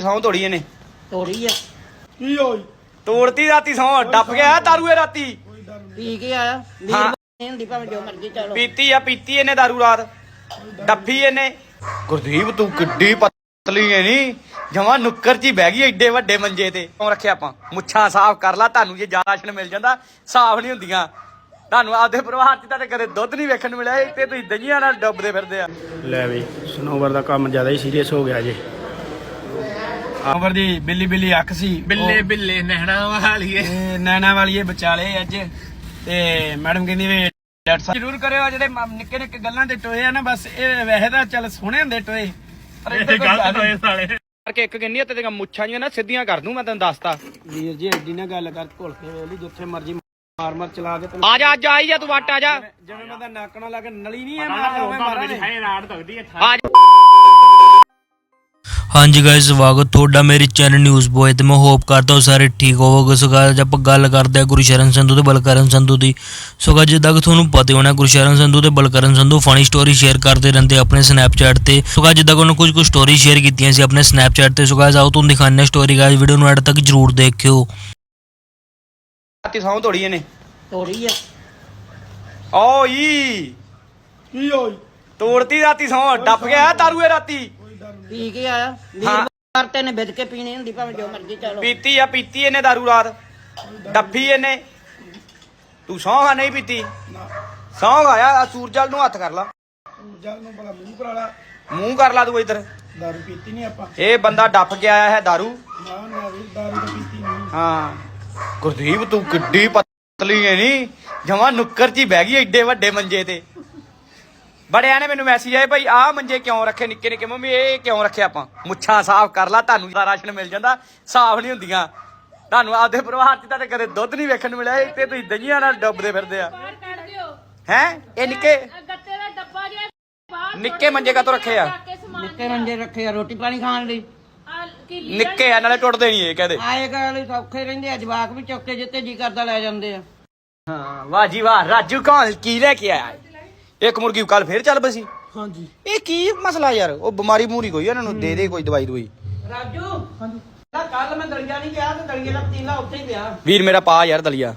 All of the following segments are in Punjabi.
ਸੌਂ ਤੋੜੀ ਇਹਨੇ ਤੋੜੀ ਆ। ਕੀ ਹੋਈ? ਤੋੜਤੀ ਰਾਤੀ ਸੌਂ ਡੱਫ ਗਿਆ ਦਾਰੂ ਇਹ ਰਾਤੀ। ਪੀ ਕੇ ਆਇਆ। ਹਾਂ। ਨਹੀਂ ਹੁੰਦੀ ਭਾਵੇਂ ਜੋ ਮਰਜ਼ੀ ਚਲੋ ਪੀਤੀ ਆ ਪੀਤੀ ਇਹਨੇ ਦਾਰੂ ਰਾਤ। ਡੱਫੀ ਇਹਨੇ। ਗੁਰਦੀਪ ਤੂੰ ਕਿੱਡੀ ਪਤਲੀ ਐ ਨੀ। ਜਮਾ ਨੁੱਕਰ 'ਚ ਹੀ ਬਹਿ ਗਈ ਐਡੇ ਵੱਡੇ ਮੰਜੇ ਤੇ। ਕਿਉਂ ਰੱਖਿਆ ਆਪਾਂ? ਮੁੱਛਾਂ ਸਾਫ਼ ਕਰ ਲਾ ਤੁਹਾਨੂੰ ਜੇ ਜ਼ਿਆਦਾ ਰਾਸ਼ਨ ਮਿਲ ਜਾਂਦਾ ਸਾਫ਼ ਨਹੀਂ ਹੁੰਦੀਆਂ। ਤੁਹਾਨੂੰ ਆਪਦੇ ਪਰਿਵਾਰ 'ਚ ਤਾਂ ਕਦੇ ਦੁੱਧ ਨਹੀਂ ਵੇਖਣ ਨੂੰ ਮਿਲਿਆ ਇੱਥੇ ਤੁਸੀਂ ਦਹੀਂਆਂ ਨਾਲ ਡੁੱਬਦੇ ਫਿਰਦੇ ਆ। ਲੈ ਵੀ ਸਨੋਵਰ ਦਾ ਕੰਮ ਜ਼ਿਆਦਾ ਹੀ ਸੀਰੀਅਸ ਹੋ ਗਿਆ ਜੇ। ਆਵਰ ਦੀ ਬਿੱਲੀ ਬਿੱਲੀ ਅੱਖ ਸੀ। ਬਿੱਲੇ ਬਿੱਲੇ ਨਹਿਣਾ ਵਾਲੀਏ। ਇਹ ਨੈਣਾ ਵਾਲੀਏ ਬਚਾਲੇ ਅੱਜ। ਤੇ ਮੈਡਮ ਕਹਿੰਦੀ ਵੀ ਡਾਕਟਰ ਸਾਹਿਬ ਜ਼ਰੂਰ ਕਰਿਓ ਜਿਹੜੇ ਮ- ਨਿੱਕੇ ਨਿੱਕੇ ਗੱਲਾਂ ਦੇ ਟੋਏ ਆ ਨਾ ਬਸ ਇਹ ਵੈਸੇ ਤਾਂ ਚੱਲ ਸੋਹਣੇ ਹੁੰਦੇ ਟੋਏ। ਪਰ ਇਹ ਗਲਤ ਹੋਏ ਸਾਲੇ। ਕਰਕੇ ਇੱਕ ਕਹਿੰਦੀ ਆ ਤੇਰੀਆਂ ਮੁੱਛਾਂ ਜੀਆਂ ਨਾ ਸਿੱਧੀਆਂ ਕਰ ਦੂੰ ਮੈਂ ਤੈਨੂੰ ਦੱਸਤਾ। ਵੀਰ ਜੀ ਐਡੀ ਨਾ ਗੱਲ ਕਰ ਘੁਲ ਕੇ ਵੇਲੀ ਜਿੱਥੇ ਮਰਜ਼ੀ ਮਾਰ ਮਾਰ ਚਲਾ ਕੇ ਤੈਨੂੰ ਆ ਜਾ ਅੱਜ ਆਈ ਜਾ ਤੂੰ ਵੱਟ ਆ ਜਾ। ਜਿਵੇਂ ਮੈਂ ਤਾਂ ਨੱਕ ਨਾਲ ਲੱਗ ਨਲੀ ਨਹੀਂ ਐ ਮਾਰ ਮਾਰ ਹੈ ਰਾੜ ਤੱਕਦੀ ਹੈ ਆ ਜਾ। ਹਾਂਜੀ ਗਾਇਸ ਸਵਾਗਤ ਤੁਹਾਡਾ ਮੇਰੇ ਚੈਨਲ ਨਿਊਜ਼ ਬੋਏ ਤੇ ਮੈਂ ਹੋਪ ਕਰਦਾ ਹਾਂ ਸਾਰੇ ਠੀਕ ਹੋਵੋਗੇ। ਸੋ ਅੱਜ ਆਪਾਂ ਗੱਲ ਕਰਦੇ ਹਾਂ ਗੁਰਸ਼ਰਨ ਸੰਧੂ ਤੇ ਬਲਕਰਨ ਸੰਧੂ ਦੀ। ਸੋ guys, ਜਿੱਦਾਂ ਕਿ ਤੁਹਾਨੂੰ ਪਤਾ ਹੀ ਹੋਣਾ ਗੁਰਸ਼ਰਨ ਸੰਧੂ ਤੇ Balkaran Sandhu funny story share ਕਰਦੇ ਰਹਿੰਦੇ ਆਪਣੇ ਸਨੈਪਚੈਟ ਤੇ। ਸੋ guys, ਜਿੱਦਾਂ ਕਿ ਉਹਨਾਂ ਕੁਝ ਕੁ ਸਟੋਰੀ ਸ਼ੇਅਰ ਕੀਤੀਆਂ ਸੀ ਆਪਣੇ ਸਨੈਪਚੈਟ ਤੇ। ਸੋ guys, ਆਓ ਤੁਹਾਨੂੰ ਦਿਖਾਉਂਦੇ ਸਟੋਰੀ ਗਾਇਸ ਵੀਡੀਓ ਨੂੰ ਐਡ ਤੱਕ ਜਰੂਰ ਦੇਖਿਓ। ਰਾਤੀ ਸੌਂ ਤੋੜੀ ਇਹਨੇ। ਤੋੜੀ ਆ। ਓਈ। ਕੀ ਹੋਈ ਤੋੜਤੀ ਰਾਤੀ ਸੌਂ ਡੱਫ ਗਿਆ ਦਾਰੂ ਇਹ ਰਾਤੀ। ਪੀ ਕੇ ਆਇਆ। ਵੀਰ ਹਾਂ। ਕਰਤੇ ਨੇ ਵਿਦ ਕੇ ਪੀਣੀ ਹੁੰਦੀ ਭਾਵੇਂ ਜੋ ਮਰਜ਼ੀ ਚਲੋ। ਪੀਤੀ ਆ ਪੀਤੀ ਇਹਨੇ ਦਾਰੂ ਰਾਤ। ਡੱਫੀ ਇਹਨੇ। ਤੂੰ ਸੌਂ ਹਾਂ ਨਹੀਂ ਪੀਤੀ? ਸੌਂ ਆਇਆ ਸੂਰਜਲ ਨੂੰ ਹੱਥ ਕਰ ਲਾ। ਜਲ ਨੂੰ ਬੜਾ ਮੂੰਹ ਕਰਾਲਾ ਮੂੰਹ ਕਰ ਲਾ ਤੂੰ ਇੱਧਰ। ਦਾਰੂ ਪੀਤੀ ਨਹੀਂ ਆਪਾਂ। ਇਹ ਬੰਦਾ ਡੱਫ ਕੇ ਆਇਆ ਹੈ ਦਾਰੂ। ਨਾ ਨਾ ਵੀਰ ਦਾਰੂ ਤਾਂ ਪੀਤੀ ਨਹੀਂ। ਹਾਂ। ਗੁਰਦੀਪ ਤੂੰ ਕਿੱਡੀ ਪਤਲੀ ਐ ਨੀ। ਜਮਾ ਨੁੱਕਰ 'ਚ ਹੀ ਬਹਿ ਗਈ ਐਡੇ ਵੱਡੇ ਮੰਜੇ ਤੇ। ਬੜਿਆਂ ਨੇ ਮੈਨੂੰ ਮੈਸੇਜ ਆਏ ਭਾਈ ਆਹ ਮੰਜੇ ਕਿਉਂ ਰੱਖੇ ਨਿੱਕੇ ਨਿੱਕੇ? ਮੰਮੀ ਇਹ ਕਿਉਂ ਰੱਖੇ ਆਪਾਂ? ਮੁੱਛਾਂ ਸਾਫ਼ ਕਰ ਲਾ ਤੁਹਾਨੂੰ ਦਾ ਰਾਸ਼ਨ ਮਿਲ ਜਾਂਦਾ ਸਾਫ਼ ਨਹੀਂ ਹੁੰਦੀਆਂ। ਤੁਹਾਨੂੰ ਆਪਦੇ ਪਰਿਵਾਰ 'ਚ ਤਾਂ ਕਦੇ ਦੁੱਧ ਨਹੀਂ ਵੇਖਣ ਨੂੰ ਮਿਲਿਆ ਇੱਥੇ ਤੁਸੀਂ ਦਹੀਂਆਂ ਨਾਲ ਡੁੱਬਦੇ ਫਿਰਦੇ ਆ। ਬਾਹਰ ਕੱਢ ਦਿਓ। ਹੈ? ਇਹ ਨਿੱਕੇ? ਆਹ ਗੱਤੇ ਦਾ ਡੱਬਾ ਜੇ ਬਾਹਰ ਨਿੱਕੇ ਮੰਜੇ ਕਾਹਤੋਂ ਰੱਖੇ ਆ? ਕੇ ਨਿੱਕੇ ਮੰਜੇ ਰੱਖੇ ਆ ਰੋਟੀ ਪਾਣੀ ਖਾਣ ਲਈ। ਕੀ ਨਿੱਕੇ ਆ ਨਾਲੇ ਟੁੱਟਦੇ ਨਹੀਂ ਇਹ ਕਹਦੇ ਆਏ ਗਾਲੇ ਸੌਖੇ ਰਹਿੰਦੇ ਆ ਜਵਾਕ ਵੀ ਚੁੱਕ ਕੇ ਜਿੱਤੇ ਜੀ ਕਰਦਾ ਲੈ ਜਾਂਦੇ ਆ। ਹਾਂ ਵਾਹ ਜੀ ਵਾਹ ਰਾਜੂ ਕੌਣ? ਕੀ ਲੈ ਕੇ ਆਇਆ? ਇੱਕ ਮੁਰਗੀ ਕੱਲ ਫੇਰ ਚੱਲ ਬਸੀ ਹਾਂਜੀ। ਇਹ ਕੀ ਮਸਲਾ ਯਾਰ? ਉਹ ਬਿਮਾਰੀ ਮੂਰੀ ਕੋਈ ਇਹਨਾਂ ਨੂੰ ਦੇ ਦੇ ਕੋਈ ਦਵਾਈ ਦਵਾਈ। ਰਾਜੂ ਹਾਂਜੀ। ਕੱਲ ਮੈਂ ਦਲੀਆ ਨਹੀਂ ਗਿਆ ਤੇ ਦਲੀਏ ਦਾ ਪਤੀਲਾ ਉੱਥੇ ਹੀ ਪਿਆ। ਵੀਰ ਮੇਰਾ ਪਾ ਯਾਰ ਦਲੀਆ।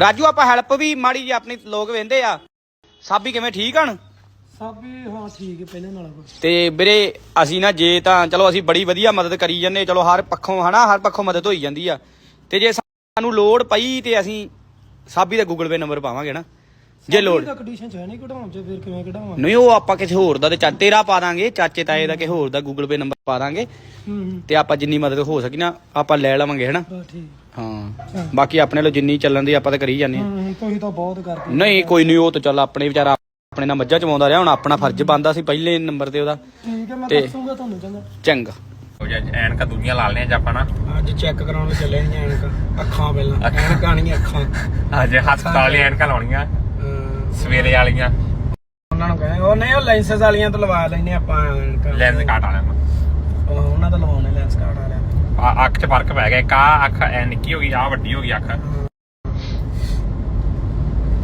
ਰਾਜੂ ਆਪਾਂ ਹੈਲਪ ਵੀ ਮਾੜੀ ਜੀ ਆਪਣੀ ਲੋਕ ਵੇਂਦੇ ਆ। ਸਾਬੀ ਕਿਵੇਂ ਠੀਕ ਸਭ ਵੀ ਹਾਂ ਠੀਕ ਹੈ ਪਹਿਲੇ ਨਾਲ ਤੇ ਵੀਰੇ ਅਸੀਂ ਨਾ ਜੇ ਤਾਂ ਚਲੋ ਅਸੀਂ ਬੜੀ ਵਧੀਆ ਮਦਦ ਕਰੀ ਜੰਨੇ ਚਲੋ ਹਰ ਪੱਖੋਂ ਹਨਾ ਹਰ ਪੱਖੋਂ ਮਦਦ ਹੋਈ ਜਾਂਦੀ ਆ। ਤੇ ਜੇ ਸਾਨੂੰ ਲੋੜ ਪਈ ਤੇ ਅਸੀਂ ਸਾਬੀ ਦਾ ਗੂਗਲ ਪੇ ਨੰਬਰ ਪਾਵਾਂਗੇ ਨਾ। ਜੇ ਲੋੜ ਕੰਡੀਸ਼ਨ ਚ ਹੈ ਨਹੀਂ ਕਢਾਉਣ ਚ ਫਿਰ ਕਿਵੇਂ ਕਢਾਵਾਂ? ਨਹੀਂ ਉਹ ਆਪਾਂ ਕਿਸੇ ਹੋਰ ਦਾ ਤੇ ਚਾ ਤੇਰਾ ਪਾ ਦਾਂਗੇ ਚਾਚੇ ਤਾਏ ਦਾ ਕਿਸੇ ਹੋਰ ਦਾ ਗੂਗਲ ਪੇ ਨੰਬਰ ਪਾ ਦਾਂਗੇ। ਤੇ ਆਪਾਂ ਜਿੰਨੀ ਮਦਦ ਹੋ ਸਕੀ ਨਾ ਆਪਾਂ ਲੈ ਲਵਾਂਗੇ ਹਨਾ? ਹੂੰ ਠੀਕ। ਹਾਂ। ਬਾਕੀ ਆਪਣੇ ਲੋ ਜਿੰਨੀ ਚੱਲਣ ਦੀ ਆਪਾਂ ਤਾਂ ਕਰੀ ਜਾਂਦੇ ਆ ਹੂੰ ਤੁਸੀਂ ਤਾਂ ਬਹੁਤ ਕਰਦੇ ਨਹੀਂ ਕੋਈ ਨਹੀਂ ਉਹ ਤਾਂ ਚੱਲ ਆਪਣੇ ਵਿਚਾਰਾ ਆਪਣੇ ਨਾਲ ਮੱਝਾਂ ਚਵਾਉਂਦਾ ਰਿਹਾ ਹੁਣ ਆਪਣਾ ਫਰਜ਼ ਬਣਦਾ ਸੀ ਪਹਿਲੇ ਨੰਬਰ ਤੇ ਉਹਦਾ। ਠੀਕ ਹੈ ਮੈਂ ਦੱਸੂਗਾ ਤੁਹਾਨੂੰ ਚੰਗਾ। ਚੰਗਾ। ਹੋ ਜਾ ਐਨਕਾਂ ਦੁਨੀਆਂ ਲਾ ਲੈਣੇ ਆਪਾਂ ਨਾ। ਅੱਜ ਚੈੱਕ ਕਰਾਉਣ ਚੱਲੇ ਨਹੀਂ ਐਨਕਾਂ ਅੱਖਾਂ ਪਹਿਲਾਂ ਐਨਕਾਂ ਨਹੀਂ ਅੱਖਾਂ। ਅੱਜ ਹਸਪਤਾਲ ਵਾਲੀਆਂ ਐਨਕਾਂ ਲਾਉਣੀਆਂ ਅਹ ਸਵੇਰੇ ਵਾਲੀਆਂ। ਉਹਨਾਂ ਨੂੰ ਕਹੇ ਉਹ ਨਹੀਂ ਉਹ ਲੈਂਸਸ ਵਾਲੀਆਂ ਤੋਂ ਲਵਾ ਲੈਨੇ ਆਪਾਂ ਐਨਕਾਂ। ਲੈਂਸ ਕਾਟ ਵਾਲਿਆਂ ਨੂੰ। ਉਹ ਉਹਨਾਂ ਤੋਂ ਲਵਾਉਣੇ ਲੈਂਸ ਕਾਰਡ ਵਾਲਿਆਂ ਤੋਂ। ਆ- ਅੱਖ 'ਚ ਫ਼ਰਕ ਪੈ ਗਿਆ ਇੱਕ ਆ ਅੱਖ ਐ ਨਿੱਕੀ ਹੋ ਗਈ ਆ ਵੱਡੀ ਹੋ ਗਈ ਅੱਖ।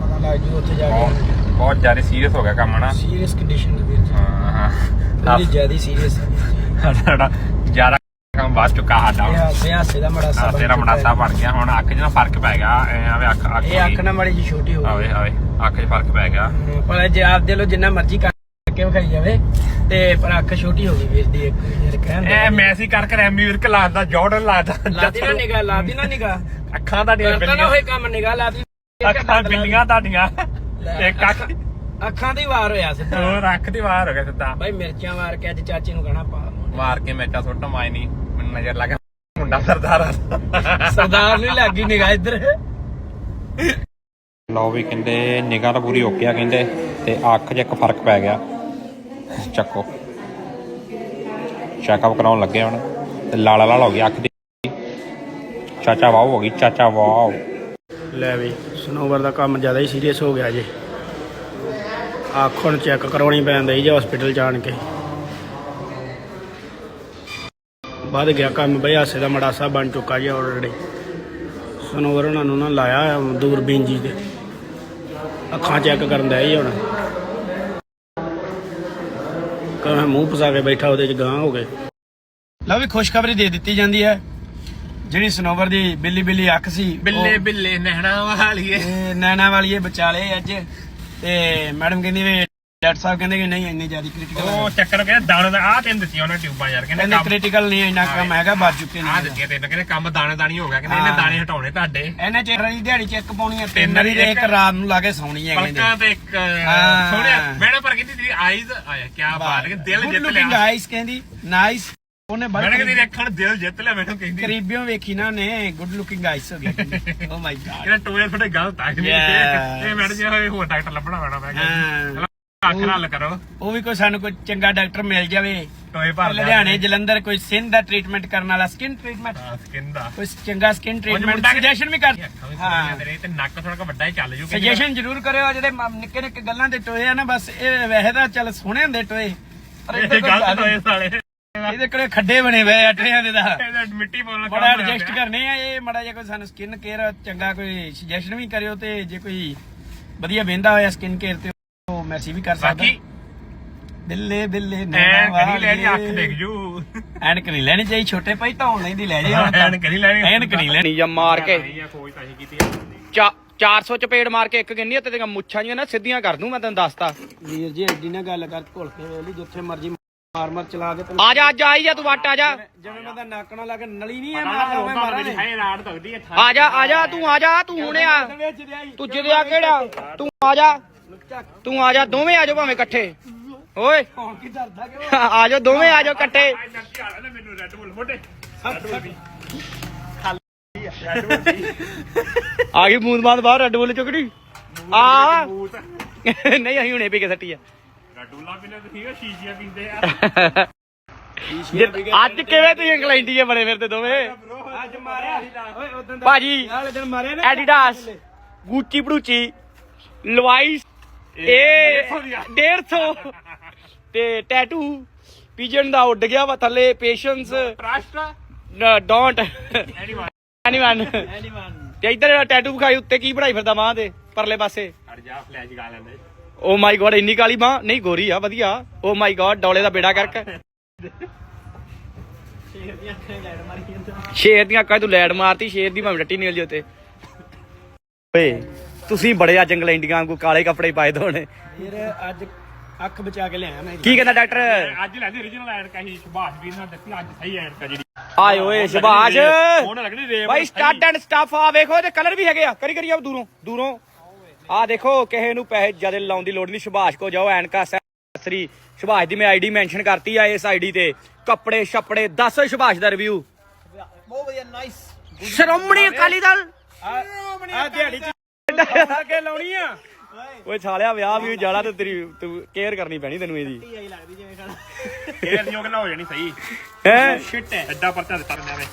ਪਤਾ ਲੱਗ ਜੂ ਉੱਥੇ ਜਾ ਬਹੁਤ ਕੇ। ਬਹੁਤ ਜ਼ਿਆਦਾ ਸੀਰੀਅਸ ਹੋ ਗਿਆ ਕੰਮ ਨਾ ਸੀਰੀਅਸ ਕੰਡੀਸ਼ਨ ਦੇ ਵਿੱਚ। ਹਾਂ ਹਾਂ। ਜ਼ਿਆਦਾ ਸੀਰੀਅਸ ਸਾਡਾ ਜ਼ਿਆਦਾ ਕੰਮ ਬਾਅਦ ਚੁੱਕਾ ਸਾਡਾ ਇਹ ਹੁਣ ਹਾਸੇ ਹਾਸੇ ਦਾ ਮੜਾ ਆ ਤੇਰਾ ਮੜਾਸਾ ਬਣ ਗਿਆ। ਹੁਣ ਅੱਖ 'ਚ ਨਾ ਫ਼ਰਕ ਪੈ ਗਿਆ। ਐ ਆਵੇ ਅੱਖ ਅੱਖ ਇਹ ਅੱਖ ਨਾ ਮੜੀ ਜੀ ਛੋਟੀ ਹੋ ਆਵੇ ਆਵੇ। ਅੱਖ 'ਚ ਫ਼ਰਕ ਪੈ ਗਿਆ। ਗਈ ਪਰ ਜੇ ਆਪ ਦੇ ਲੋ ਜਿੰਨਾ ਮਰਜ਼ੀ ਕਰਕੇ ਵਿਖਾਈ ਜਾਵੇ ਤੇ ਪਰ ਅੱਖ ਛੋਟੀ ਹੋ ਗਈ ਵੀਰ ਦੀ ਇੱਕ ਯਾਰ ਕਹਿੰਦੇ ਐ ਮੈਸੀ ਕਰ ਕਰ ਐਮੀ ਵਿਰਕ ਲਾਦਾ ਜਾਰਡਨ ਲਾਦਾ ਲਾਦੀ ਨਾ ਨਿਗਾ ਲਾਦੀ ਨਾ ਨਿਗਾ ਅੱਖਾਂ ਤੁਹਾਡੀਆਂ ਕਰਦਾ ਨਾ ਬਿੱਲੀਆਂ। ਹੋਏ ਕੰਮ ਨਿਗਾ ਲਾਦੀ ਅੱਖਾਂ ਬਿੱਲੀਆਂ ਤੁਹਾਡੀਆਂ। ਇੱਕ ਅੱਖ ਅੱਖਾਂ ਦੀ ਵਾਰ ਹੋਇਆ ਸਿੱਧਾ। ਹੋਰ ਅੱਖ ਦੀ ਵਾਰ ਹੋ ਗਿਆ ਸਿੱਧਾ। ਬਾਈ ਮਿਰਚਾਂ ਮਾਰ ਕੇ ਅੱਜ ਚਾਚੀ ਨੂੰ ਕਹਣਾ ਪਾ ਮਾਰ ਕੇ ਮੈਚਾ ਸੁੱਟ ਮਾਈ ਨਹੀਂ ਮੈਨੂੰ ਨਜ਼ਰ ਲੱਗਾ ਮੁੰਡਾ ਸਰਦਾਰ ਆ। ਸਰਦਾਰ ਨਹੀਂ ਲੱਗੀ ਨਿਗਾ ਇੱਧਰ। ਲਓ ਵੀ ਕਹਿੰਦੇ ਨਿਗਾਹ ਤਾਂ ਪੂਰੀ ਓਕੇ ਆ ਕਹਿੰਦੇ ਤੇ ਅੱਖ 'ਚ ਇੱਕ ਫ਼ਰਕ ਪੈ ਗਿਆ। ਚੱਕੋ। ਚੈੱਕਅਪ ਕਰਾਉਣ ਲੱਗੇ ਹੁਣ ਤੇ ਲਾਲਾ ਲਾਲ ਹੋ ਗਈ ਅੱਖ ਦੀ। ਚਾਚਾ ਵਾਓ ਹੋ ਗਈ ਚਾਚਾ ਵਾਓ। ਲੈ ਵੀ ਸਨੋਵਰ ਦਾ ਕੰਮ ਜ਼ਿਆਦਾ ਹੀ ਸੀਰੀਅਸ ਹੋ ਗਿਆ ਜੇ। ਅੱਖ ਹੁਣ ਚੈੱਕ ਕਰਾਉਣੀ ਪੈਂਦੀ ਜੇ ਹਸਪੀਟਲ ਜਾਣ ਕੇ। ਵੱਧ ਗਿਆ ਕੰਮ ਬਈ ਹਾਸੇ ਦਾ ਮੜਾਸਾ ਬਣ ਚੁੱਕਾ ਜੀ ਆਲਰੇਡੀ ਸਨੋਵਰ ਉਹਨਾਂ ਨੂੰ ਨਾ ਲਾਇਆ ਦੂਰਬੀਨ ਜੀ ਦੇ ਅੱਖਾਂ ਚੈੱਕ ਕਰਨ ਦਾ ਹੀ ਹੁਣ। ਕ- ਮੂੰਹ ਫਸਾ ਕੇ ਬੈਠਾ ਉਹਦੇ ਚ ਗਾਂ ਹੋ ਗਏ। ਲਓ ਵੀ ਖੁਸ਼ਖਬਰੀ ਦੇ ਦਿੱਤੀ ਜਾਂਦੀ ਹੈ। ਜਿਹੜੀ ਸਨੋਵਰ ਦੀ ਬਿੱਲੀ ਬਿੱਲੀ ਅੱਖ ਸੀ ਬਿੱਲੇ ਬਿੱਲੇ ਨਹਿਣਾ ਵਾਲੀਏ। ਇਹ ਨੈਣਾ ਵਾਲੀ ਇਹ ਬਚਾਲੇ ਅੱਜ। ਤੇ ਮੈਡਮ ਕਹਿੰਦੀ ਵੀ ਡਾਕਟਰ ਸਾਹਿਬ ਕਹਿੰਦੇ ਕਿ ਨਹੀਂ ਇੰਨੀ ਜ਼ਿਆਦਾ ਕ੍ਰਿਟੀਕਲ ਉਹ ਚੱਕਰ ਕਹਿੰਦੇ ਦਾਣੇ ਦਾ ਆ ਤਿੰਨ ਦਿੱਤੀਆਂ ਉਹਨਾਂ ਟਿਊਬਾਂ ਯਾਰ ਕਹਿੰਦੇ ਕੰਮ ਕ੍ਰਿਟੀਕਲ ਨਹੀਂ ਇੰਨਾ ਕੰਮ ਹੈਗਾ ਬਚ ਚੁੱਕੇ ਆ ਨੇ ਦਿੱਤੀਆਂ ਤਿੰਨ ਕਹਿੰਦੇ ਕੰਮ ਦਾਣੇ ਦਾਣੀ ਹੋ ਗਿਆ ਕਹਿੰਦੇ ਇਹਨੇ। ਦਾਣੇ ਹਟਾਉਣੇ ਤੁਹਾਡੇ। ਇਹਨੇ ਚਿਹਰੇ ਦੀ ਦਿਹਾੜੀ ਚੈੱਕ ਪਾਉਣੀ ਹੈ ਤਿੰਨ ਤੇ ਇੱਕ ਇੱਕ ਰਾਤ ਨੂੰ ਲਾ ਕੇ ਸੌਣੀ ਹੈ ਪਲਕਾਂ ਕਹਿੰਦੇ ਤੇ ਇੱਕ। ਸੋਹਣਿਆ। ਮੈਡਮ ਪਰ ਕਹਿੰਦੀ ਤੇਰੀ ਆਈਜ਼ ਆਇਆ ਕੀ ਬਾਤ ਹੈ ਦਿਲ ਜਿੱਤ ਲਿਆ। eyes ਕਹਿੰਦੀ ਨਾਈਸ ਉਹਨੇ ਬੜਾ ਕਹਿੰਦੀ ਰੱਖਣ ਦਿਲ ਜਿੱਤ ਲਿਆ ਮੈਨੂੰ ਕਹਿੰਦੀ ਕਰੀਬੀਆਂ ਵੇਖੀ ਨਾ ਉਹਨੇ ਗੁੱਡ ਲੁਕਿੰਗ ਆਈਸ ਹੋ ਗਿਆ ਓ ਮਾਈ ਗॉड ਇਹਦਾ ਟੋਏ ਥੋੜੇ ਗਲਤ ਆ. ਇਹ ਮੈਡਮ ਜੀ ਹੋਰ ਡਾਕਟਰ ਲੱਭਣਾ ਪੈਣਾ ਮੈਂ ਅੱਖ ਨਾਲ ਕਰੋ। ਉਹ ਵੀ ਕੋਈ ਸਾਨੂੰ ਕੋਈ ਚੰਗਾ ਡਾਕਟਰ ਮਿਲ ਜਾਵੇ। ਟੋਏ ਭਰ ਲਿਆ ਲੁਧਿਆਣੇ ਜਲੰਧਰ ਕੋਈ ਸਿਨ ਦਾ ਟ੍ਰੀਟਮੈਂਟ ਕਰਨ ਵਾਲਾ ਸਕਿਨ ਟ੍ਰੀਟਮੈਂਟ ਸਕਿਨ ਦਾ। ਕੋਈ ਚੰਗਾ ਸਕਿਨ ਟ੍ਰੀਟਮੈਂਟ ਮੁੰਡਾ- ਸੁਜੈਸ਼ਨ ਵੀ ਕਰ ਹਾਂ। ਤੇਰੇ ਤੇ ਨੱਕ ਥੋੜਾ ਜਿਹਾ ਵੱਡਾ ਹੀ ਚੱਲ ਜੂ ਸੁਜੈਸ਼ਨ ਜ਼ਰੂਰ ਕਰਿਓ ਆਹ ਜਿਹੜੇ ਮ- ਨਿੱਕੇ ਨਿੱਕੇ ਗੱਲਾਂ ਦੇ ਟੋਏ ਆ ਨਾ ਬਸ ਇਹ ਵੈਸੇ ਤਾਂ ਚੱਲ ਸੋਹਣੇ ਹੁੰਦੇ ਟੋਏ। ਪਰ ਇਹ ਇਹਦੇ ਗਲਤ ਟੋਏ ਸਾਲੇ। ਇਹਦੇ ਕੋਲੇ ਖੱਡੇ ਬਣੇ ਹੋਏ ਆ ਟੋਇਆਂ ਦੇ ਦਾ ਇਹਦਾ ਮਿੱਟੀ ਪਾਉਣਾ ਬੜਾ ਐਡਜਸਟ ਕਰਨੇ ਆ ਇਹ ਮੜਾ ਜੇ ਕੋਈ ਸਾਨੂੰ ਸਕਿਨ ਕੇਅਰ ਚੰਗਾ ਕੋਈ ਸੁਜੈਸ਼ਨ ਵੀ ਕਰਿਓ ਤੇ ਜੇ ਕੋਈ ਵਧੀਆ ਵੇਂਦਾ ਹੋਇਆ ਸਕਿਨ ਕੇਅਰ ਤੇ ਮੈਸੇਜ ਵੀ ਕਰ ਸਕਦਾ। ਬਾਕੀ ਬਿੱਲੇ ਬਿੱਲੇ ਐ ਨੈਣਾ ਕਰੀ ਲੈਣੀ ਅੱਖ। ਦੇਖ ਜੂ। ਐਨਕ ਨਹੀਂ ਲੈਣੀ ਚਾਹੀ ਛੋਟੇ ਭਾਈ ਧੌਣ ਲੈਂਦੀ ਲੈ ਜੇ ਐਨ ਕਰੀ ਲੈਣੀ। ਐਨਕ ਨਹੀਂ ਲੈਣੀ। ਜਾਂ ਮਾਰ ਕੇ ਨਹੀਂ ਆ ਕੋਈ ਤਾਂ ਹੀ ਕੀਤੀ ਚਾ- 400 ਚਪੇੜ ਮਾਰ ਕੇ ਇੱਕ ਗਿੰਨੀ ਤੇ ਤੇਰੀਆਂ ਮੁੱਛਾਂ ਜੀਆਂ ਨਾ ਸਿੱਧੀਆਂ ਕਰ ਦੂੰ ਮੈਂ ਤੈਨੂੰ ਦੱਸਤਾ। ਵੀਰ ਜੀ ਐਡੀ ਨਾ ਗੱਲ ਕਰ ਘੁਲ ਕੇ ਵੇਲੀ ਜਿੱਥੇ ਮਰਜ਼ੀ ਮਾਰ ਮਾਰ ਚਲਾ ਕੇ ਤੈਨੂੰ ਆ ਜਾ ਅੱਜ ਆਈ ਜਾ ਤੂੰ ਵੱਟ ਆ ਜਾ। ਜਿਵੇਂ ਮੈਂ ਤਾਂ ਨੱਕ ਨਾਲ ਲਾ ਕੇ ਨਲੀ ਨਹੀਂ ਐ ਮਾਰਦਾ ਮੈਂ ਮਾਰਦਾ ਹਾਏ ਰਾੜ ਤੱਕਦੀ ਹੈ ਆ ਜਾ ਆ ਜਾ ਤੂੰ ਆ ਜਾ ਤੂੰ ਹੁਣੇ ਆ। ਵਿੱਚ ਤੂੰ ਜਿਹਦੇ ਆ ਕਿਹੜਾ? ਤੂੰ ਆ ਜਾ। ਤੂੰ ਆ ਜਾ ਦੋਵੇਂ ਆ ਜਾਓ ਭਾਵੇਂ ਇਕੱਠੇ। ਓਏ। ਹੁਣ ਕੀ ਡਰਦਾ ਕਿਉਂ ਆ ਜਾਓ ਦੋਵੇਂ ਆ ਜਾਓ ਇਕੱਠੇ। ਮੈਨੂੰ ਰੈੱਡ ਬੁੱਲ ਆ ਗਈ ਬੂੰਦ ਬਾਂਦ ਬਾਹਰ ਰੈੱਡ ਬੁੱਲ ਚੁਕੜੀ ਆ ਨਹੀਂ ਅਸੀਂ ਹੁਣੇ ਪੀ ਕੇ ਸੱਟੀ ਆ। ਰੱਡੂਲਾ ਪੀਨੇ ਤੁਸੀਂ ਉਹ ਸ਼ੀਸ਼ੀਆਂ ਪੀਂਦੇ ਆ? ਅੱਜ ਕਿਵੇਂ ਤੁਸੀਂ ਇੰਗਲੈਂਡੀਏ ਬਣੇ ਫਿਰਦੇ ਦੋਵੇਂ? ਅੱਜ ਮਾਰਿਆ। ਓਏ ਉਦੋਂ ਦਾ ਭਾਜੀ ਨਾਲੇ ਦਿਨ ਮਾਰਿਆ ਨਾ ਐਡੀਡਾਸ ਗੂਚੀ ਪੜੂਚੀ ਲਵਾਈਸ ਇਹ 150 ਤੇ ਟੈਟੂ ਪੀਜਨ ਦਾ ਉੱਡ ਗਿਆ ਵਾ ਥੱਲੇ patience trust don't anyone anyone anyone ਤੇ ਇੱਧਰ ਟੈਟੂ ਵਿਖਾਈ ਉੱਤੇ ਕੀ ਬਣਾਈ ਫਿਰਦਾ ਮਾਂ ਦੇ ਪਰਲੇ ਪਾਸੇ? ਅੜ ਜਾ ਫਲੈਸ਼ ਗਾ ਲੈਂਦੇ। ਓ ਮਾਈ ਗॉड ਇੰਨੀ ਕਾਲੀ ਮਾਂ? ਨਹੀਂ ਗੋਰੀ ਆ ਵਧੀਆ। ਓ ਮਾਈ ਗॉड ਡੋਲੇ ਦਾ ਬੇੜਾ ਕਰਕ। ਸ਼ੇਰ ਦੀਆਂ ਅੱਖਾਂ 'ਚ ਤੂੰ ਲੈਡ ਮਾਰਤੀ ਸ਼ੇਰ ਦੀ ਭਾਵੇਂ ਰੱਟੀ ਨਿਕਲ ਜੇ ਉੱਤੇ। ਓਏ। ਤੁਸੀਂ ਬੜੇ ਅੱਜ ਇੰਗਲੈਂਡੀਆਂ ਵਾਂਗੂ ਕਾਲੇ ਕੱਪੜੇ ਪਾਏ ਦੋਣੇ ਫਿਰ ਅੱਜ ਅੱਖ ਬਚਾ ਕੇ ਲਿਆਇਆ ਮੈਂ ਕੀ ਕਹਿੰਦਾ ਡਾਕਟਰ? ਅੱਜ ਲੈਂਦੇ origignal ਐਨਕ ਹੀ ਸੁਭਾਸ਼ ਵੀਰ ਨਾਲ ਦੱਸੀ ਅੱਜ ਸਹੀ ਐਨਕ ਜਿਹੜੀ। ਆਏ ਓਏ ਸ਼ਬਾਸ਼ ਹੁਣ ਲੱਗਣੀ ਰੇਪ ਬਾਈ ਸਟਾਰਟ ਐਂਡ ਸਟਾਫ ਆ ਵੇਖੋ ਇਹਦੇ ਕਲਰ ਵੀ ਹੈਗੇ ਆ। ਕਰੀ ਕਰੀ ਆ ਦੂਰੋਂ ਦੂਰੋਂ। ਆ ਦੇਖੋ ਕਿਸੇ ਨੂੰ ਪੈਸੇ ਜ਼ਿਆਦਾ ਲਾਉਣ ਦੀ ਲੋੜ ਨਹੀਂ ਸੁਭਾਸ਼ ਕੋ ਜਾਓ ਐਨਕਾ ਸਰੀ ਸੁਭਾਸ਼ ਦੀ ਮੈਂ ਆਈਡੀ ਮੈਂਸ਼ਨ ਕਰਤੀ ਆ ਇਸ ਆਈਡੀ ਤੇ। ਕੱਪੜੇ ਛੱਪੜੇ ਦੱਸ ਸੁਭਾਸ਼ ਦਾ ਰਿਵਿਊ ਬਹੁਤ ਵਧੀਆ ਨਾਈਸ ਸ਼੍ਰੋਮਣੀ ਅਕਾਲੀ ਦਲ। ਆ ਦਿਹਾੜੀ ਅੱਗੇ ਲਾਉਣੀ ਆ। ਓਏ ਸਾਲਿਆ ਵਿਆਹ ਵੀ ਜਾਣਾ ਤੇ ਤੇਰੀ ਤੂੰ ਕੇਅਰ ਕਰਨੀ ਪੈਣੀ ਤੈਨੂੰ ਇਹਦੀ। ਇਹ ਦੀ ਨਾ ਹੋ ਜਾਣੀ ਸਹੀ। ਹੈ? ਸ਼ਿਟ ਹੈ। ਐਡਾ ਪਰਚਾ ਦਿੱਤਾ ਬੰਦਿਆਂ ਨੇ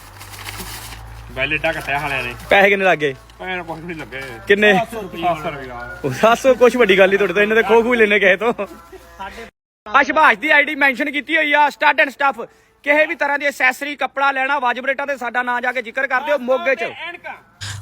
ਵੈਲ ਐਡਾ ਕੱਟਿਆ ਹਾਲਿਆਂ ਨੇ ਪੈਸੇ ਕਿੰਨੇ ਲੱਗੇ ਪੈਣ ਕੁਝ ਨਹੀਂ ਲੱਗੇ। ਕਿੰਨੇ? 700 ਰੁਪਇਆ ਉਹ 700 ਕੁਛ ਵੱਡੀ ਗੱਲ ਨਹੀਂ ਤੁਹਾਡੇ ਤੋਂ ਇਹਨਾਂ ਦੇ ਖੋ ਖੂ ਹੀ ਲੈਣੇ ਕਿਸੇ ਤੋਂ। ਆ ਦੀ ਆਈਡੀ ਮੈਂਸ਼ਨ ਕੀਤੀ ਹੋਈ ਆ ਸਟਾਰਟ ਐਂਡ ਸਟਾਫ ਕਿਸੇ ਵੀ ਤਰ੍ਹਾਂ ਦੀ ਐਕਸੈਸਰੀ ਕੱਪੜਾ ਲੈਣਾ ਵਾਜਬ ਰੇਟਾਂ ਤੇ ਸਾਡਾ ਨਾਂ ਜਾ ਕੇ ਜ਼ਿਕਰ ਕਰ ਦਿਓ ਮੋਗੇ 'ਚ।